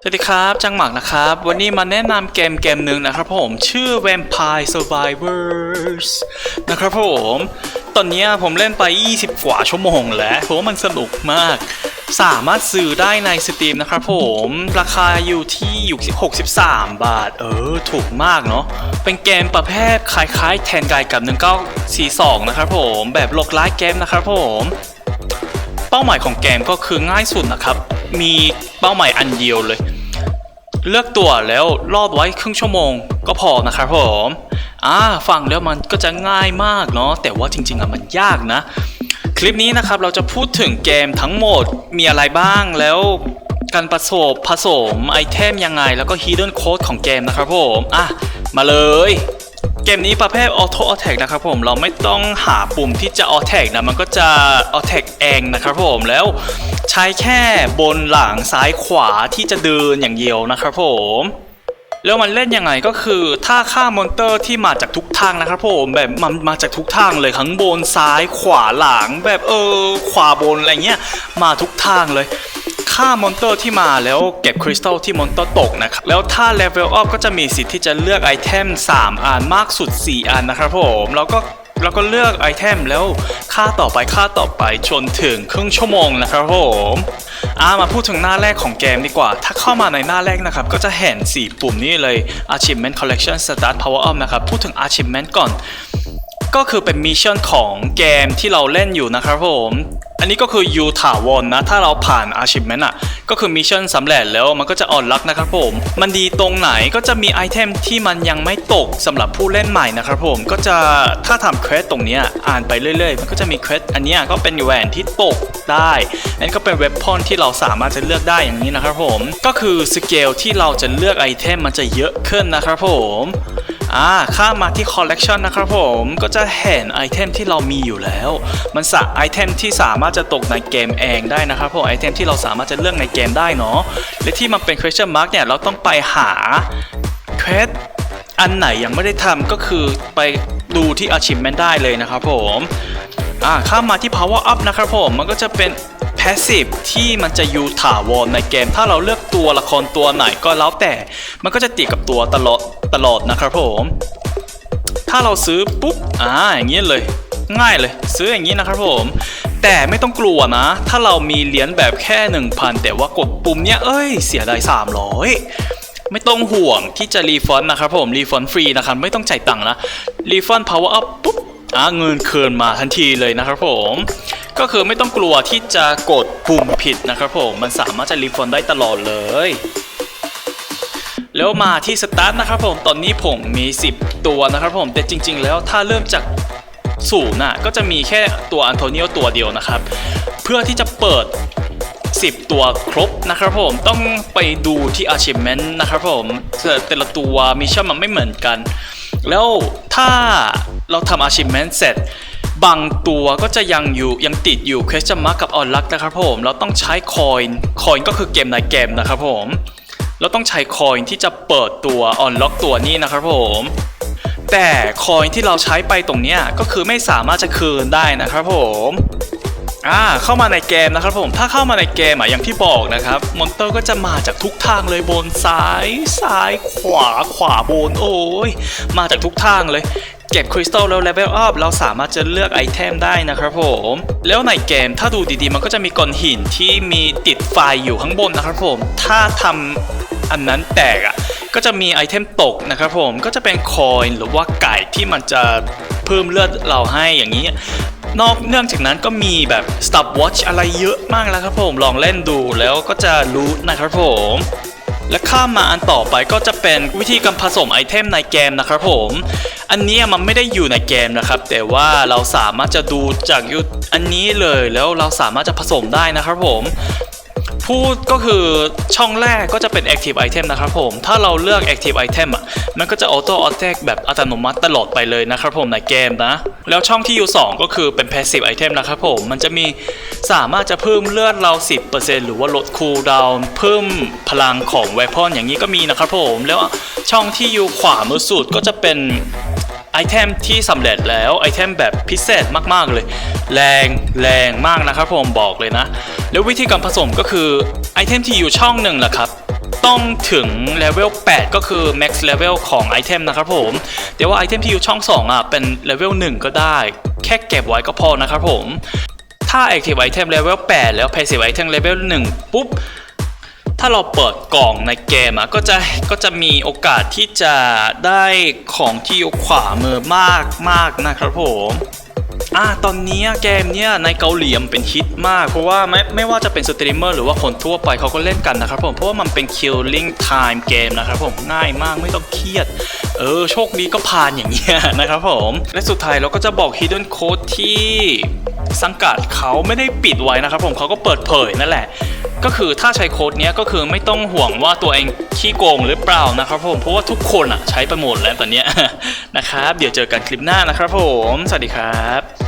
สวัสดีครับ จังหมักนะครับ วันนี้มาแนะนำเกมเกมหนึ่งนะครับผม ชื่อ Vampire Survivors นะครับผม ตอนนี้ผมเล่นไป 20 กว่าชั่วโมงแล้วผมว่ามันสนุกมาก สามารถซื้อได้ในสตรีมนะครับผม ราคาอยู่ที่อยู่63 บาท เออ ถูกมากเนาะ เป็นเกมประเภทคล้ายๆ แทนกายกับ 1942 นะครับผม แบบโลกไลฟ์เกมนะครับผม เป้าหมายของเกมก็คือง่ายสุดนะครับ มีเป้าหมายอันเดียวเลย เลือกตัวแล้วรอดไว้ครึ่งชั่วโมงก็พอนะครับผมอ่าฟังแล้วมันก็จะง่ายมากเนาะแต่ว่าจริงๆอะมันยากนะ คลิปนี้นะครับเราจะพูดถึงเกมทั้งหมดมีอะไรบ้างแล้วการผสมผสมไอเทมยังไง แล้วก็ hidden code ของเกมนะครับผม อะ มาเลย เกมนี้ประเภท Auto Attack นะครับผมเราไม่ต้องหาปุ่มที่จะ Attack นะมันก็จะ Attack เองนะครับผมแล้วใช้แค่บนหลังซ้ายขวาที่จะเดินอย่างเดียวนะครับผมแล้วมันเล่นยังไงก็คือถ้าฆ่ามอนเตอร์ที่มาจากทุกทางนะครับผมแบบมันมาจากทุกทางเลยข้างบนซ้ายขวาหลังแบบเออขวาบนอะไรเงี้ยมาทุกทางเลย ฆ่ามอนเตอร์ที่มาแล้วเก็บคริสตัลที่มอนเตอร์ตกนะครับ แล้วถ้าเลเวลอัพก็จะมีสิทธิ์ที่จะเลือกไอเทม 3 อันมากสุด 4 อันนะครับผมแล้วก็แล้วก็เลือกไอเทมแล้วค่าต่อไปค่าต่อไปจนถึงครึ่งชั่วโมงนะครับผมอ่ามาพูดถึงหน้าแรกของเกมดีกว่า ถ้าเข้ามาในหน้าแรกนะครับ ก็จะเห็น 4 ปุ่มนี้เลย Achievement Collection Start Power Up นะครับ พูดถึง Achievement ก่อน ก็คือเป็นมิชชั่นของเกมที่เราเล่นอยู่นะครับผม อันนี้ก็คือยูถาวรนะ ถ้าเราผ่าน achievement อะ ก็คือมิชชั่นสำเร็จแล้วมันก็จะอ่อนลักนะครับผม มันดีตรงไหนก็จะมีไอเทมที่มันยังไม่ตกสำหรับผู้เล่นใหม่นะครับผม ก็จะถ้าทำเควสตรงนี้อ่านไปเรื่อยๆ มันก็จะมีเควสอันนี้ก็เป็นแหวนที่ตกได้อันนี้ก็เป็นเว็บพอนที่เราสามารถจะเลือกได้อย่างนี้นะครับผม ก็คือสเกลที่เราจะเลือกไอเทมมันจะเยอะขึ้นนะครับผม อ่าข้ามาที่ collection นะครับผมก็จะเห็นไอเทมที่เรามีอยู่แล้ว มันสะไอเทมที่สามารถจะตกในเกมเองได้นะครับผมไอเทมที่เราสามารถจะเลือกในเกมได้เนาะและที่มันเป็น question mark เนี่ยเราต้องไปหาเควสอันไหนยังไม่ได้ทำก็คือไปดูที่ achievement ได้เลยนะครับผมอ่าข้ามมาที่ power up นะครับผมมันก็จะเป็น passive ที่มันจะอยู่ถาวรในเกม ถ้าเราเลือกตัวละครตัวไหนก็แล้วแต่ มันก็จะติดกับตัวตลอดตลอดนะครับผม ถ้าเราซื้อปุ๊บอ่าอย่างนี้เลย ง่ายเลย ซื้ออย่างนี้นะครับผม แต่ไม่ต้องกลัวนะ ถ้าเรามีเหรียญแบบแค่ 1,000 แต่ว่ากดปุ่มเนี้ยเอ้ยเสียดาย300ไม่ต้องห่วงที่จะรีฟอนนะครับผมรีฟอนฟรีนะครับไม่ต้องจ่ายตังค์นะรีฟอนต์ power up ปุ๊บอ่าเงินคืนมาทันทีเลยนะครับผม ก็คือไม่ต้องกลัวที่จะกดปุ่มผิดนะครับผม มันสามารถจะรีฟอนได้ตลอดเลย แล้วมาที่สตาร์ทนะครับผม ตอนนี้ผมมี 10 ตัวนะครับผม แต่จริง ๆ แล้วถ้าเริ่มจากศูนย์น่ะก็จะมีแค่ตัวอันโทนิโอตัวเดียวนะครับ เพื่อที่จะเปิด 10 ตัวครบนะครับผมต้องไปดูที่ achievement นะครับผมแต่แต่ละตัวมิชชั่นมันไม่เหมือนกัน แล้วถ้าเราทำ achievement เสร็จ บางตัวก็จะยังอยู่ยังติดอยู่ question mark กับ on luck นะครับผมเราต้องใช้ coin coin ก็คือเกมในเกมนะครับผมเราต้องใช้คอยที่จะเปิดตัวออนล็อกตัวนี้นะครับผมแต่คอยที่เราใช้ไปตรงเนี้ยก็คือไม่สามารถจะคืนได้นะครับผมอ่าเข้ามาในเกมนะครับผม ถ้าเข้ามาในเกมอะอย่างที่บอกนะครับ มอนเตอร์ก็จะมาจากทุกทางเลยบนซ้าย ซ้ายขวาขวาบนโอ้ยมาจากทุกทางเลย เก็บคริสตัลแล้วเลเวลอัพเราสามารถจะเลือกไอเทมได้นะครับผม แล้วในเกมถ้าดูดีๆ มันก็จะมีก้อนหินที่มีติดไฟอยู่ข้างบนนะครับผม ถ้าทำอันนั้นแตกอะก็จะมีไอเทมตกนะครับผมก็จะเป็นคอยหรือว่าไก่ที่มันจะเพิ่มเลือดเราให้อย่างนี้นอกเนื่องจากนั้นก็มีแบบ stop watch อะไรเยอะมากแล้วครับผม ลองเล่นดูแล้วก็จะรู้นะครับผม และข้ามมาอันต่อไปก็จะเป็นวิธีการผสมไอเทมในเกมนะครับผม อันนี้มันไม่ได้อยู่ในเกมนะครับ แต่ว่าเราสามารถจะดูจากยูอันนี้เลยแล้วเราสามารถจะผสมได้นะครับผม พูดก็คือช่องแรกก็จะเป็น active item นะครับผม ถ้าเราเลือก active item อะ มันก็จะ auto attack แบบอัตโนมัติตลอดไปเลยนะครับผมในเกมนะ แล้วช่องที่อยู่ 2 ก็คือเป็น passive item นะครับผม มันจะมีสามารถจะเพิ่มเลือดเรา 10%หรือว่าลด cool down เพิ่มพลังของ weapon อย่างนี้ก็มีนะครับผม แล้วช่องที่อยู่ขวามือสุดก็จะเป็น ไอเทมที่สำเร็จแล้วไอเทมแบบพิเศษมากๆเลย แรงแรงมากนะครับผมบอกเลยนะ แล้ววิธีการผสมก็คือไอเทมที่อยู่ช่องหนึ่งแหละครับต้องถึงเลเวล 8 ก็คือ max level ของไอเทมนะครับผม แต่ว่าไอเทมที่อยู่ช่อง 2 อะ เป็นเลเวล 1 ก็ได้ แค่เก็บไว้ก็พอนะครับผม ถ้า active item level 8 แล้ว passive item level 1 ปุ๊บ ถ้าเราเปิดกล่องในเกมอะก็จะก็จะมีโอกาสที่จะได้ของที่อยู่ขวามือมากมากนะครับผมอ่าตอนนี้เกมเนี้ยในเกาหลีมันเป็นฮิตมาก เพราะว่าไม่ไม่ว่าจะเป็นสตรีมเมอร์หรือว่าคนทั่วไปเขาก็เล่นกันนะครับผมเพราะว่ามันเป็น killing time เกมนะครับผมง่ายมากไม่ต้องเครียด เออ โชคดีก็ผ่านอย่างเงี้ยนะครับผม และสุดท้ายเราก็จะบอก hidden code ที่สังกัดเขาไม่ได้ปิดไว้นะครับผมเขาก็เปิดเผยนั่นแหละ ก็คือถ้าใช้โค้ดเนี้ยก็คือไม่ต้องห่วงว่าตัวเองขี้โกงหรือเปล่านะครับผมเพราะว่าทุกคนอะใช้ไปหมดแล้วตอนเนี้ยนะครับเดี๋ยวเจอกันคลิปหน้านะครับผม สวัสดีครับ